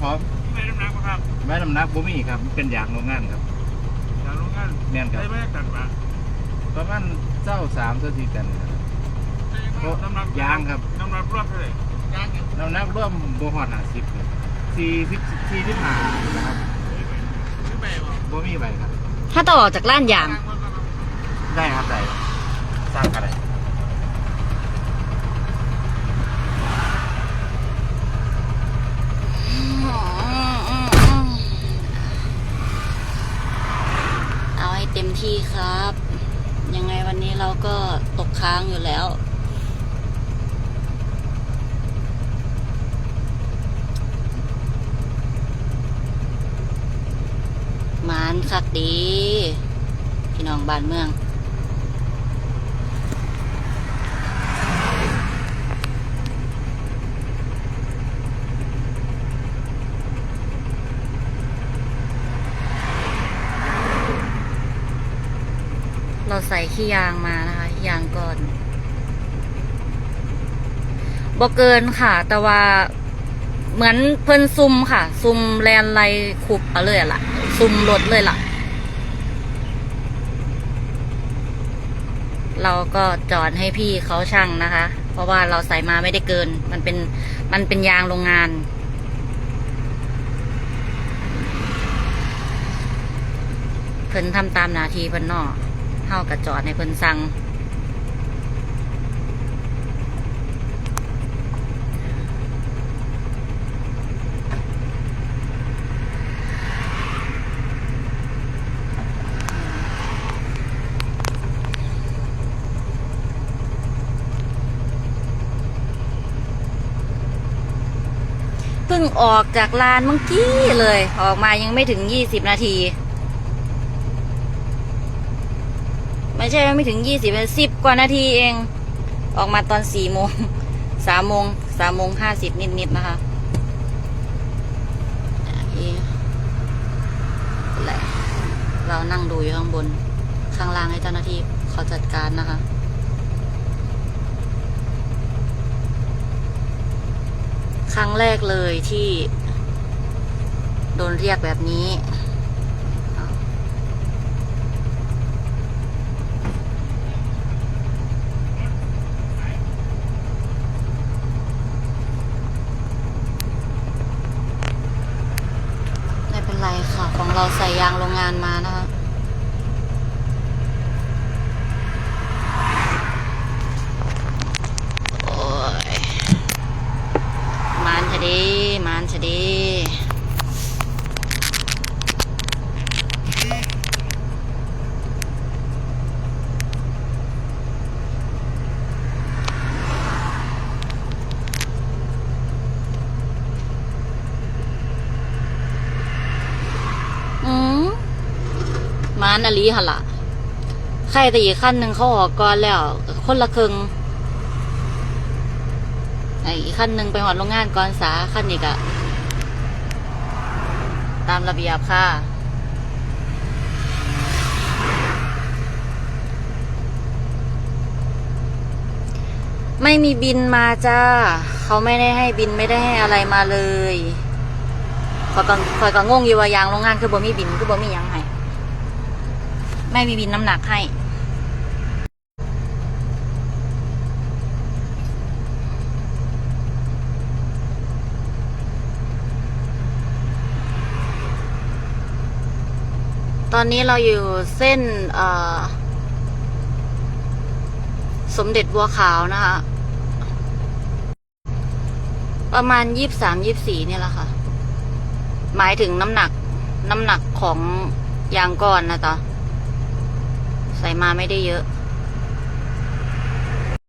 ของไม่น้ำหนักครับแม่น้ำหนักบ่มีครับเป็นยางโรงงานครับทางโรงงานแม่นครับ ได้ไม่ได้ตัดมาประมาณเจ้าสามเท่าที่กันครับน้ำหนักยางครับ น้ำหนักรอบเท่าไหร่ยางน้ำหนักร่วมบ่ฮอด50ครับสี่สิบสี่สิบห้านะครับไม่ไปบ่บ่มีใบครับ ถ้าต่อออกจากล้านยาง ได้ครับได้สร้างกันได้ เอาให้เต็มที่ครับ ยังไงวันนี้ เราก็ตกค้างอยู่แล้ว มานคักดี พี่น้องบ้านเมือง เราใส่ขี้ยางมานะคะ ยางก่อนบ่เกินค่ะ แต่ว่าเหมือนเพิ่นซุ่มค่ะ ซุ่มแลนไลคุบเอาเลยล่ะ ซุ่มรถเลยล่ะ เราก็จอดให้พี่เขาช่างนะคะ เพราะว่าเราใส่มาไม่ได้เกิน มันเป็นมันเป็นยางโรงงานเพิ่นทำตามนาทีเพิ่นนอ เฮากับจอดในเพิ่นสั่งเพิ่งออกจากลานเมื่อกี้เลย ออกมายังไม่ถึงยี่สิบนาที ไม่ใช่ไม่ถึงยี่สิบเป็นสิบกว่านาทีเอง ออกมาตอนสี่โมงสามโมงสามโมงห้าสิบนิดๆนะคะอะพี่แหละเรานั่งดูอยู่ข้างบน ข้างล่างให้เจ้าหน้าที่เขาจัดการนะคะครั้งแรกเลยที่ โดนเรียกแบบนี้ ไม่เป็นไรค่ะ ของ เราใส่ยางโรงงานมานะคะโอ้ยมานชะดีมานชะดี อืมมานอลีหละใครแต่อีกขั้นหนึ่งเขาออกก่อนแล้ว คนละครึ่งไอ้อีกขั้นหนึ่งไปหอดโรงงานก่อนสาขั้นอีกอะตามระเบียบค่ะไม่มีบินมาจ้า เขาไม่ได้ให้บินไม่ได้ให้อะไรมาเลยคอยก็คอยก็งงอยู่ว่ายางโรงงานคือบ่มีบินคือบ่มียังให้ ไม่มีบินน้ำหนักให้ ตอนนี้เราอยู่เส้นสมเด็จบัวขาวนะคะ ประมาณยี่สามยี่สี่เนี่ยแหละค่ะ หมายถึงน้ำหนัก น้ำหนักของยางก้อนนะจ๊ะ ใส่มาไม่ได้เยอะ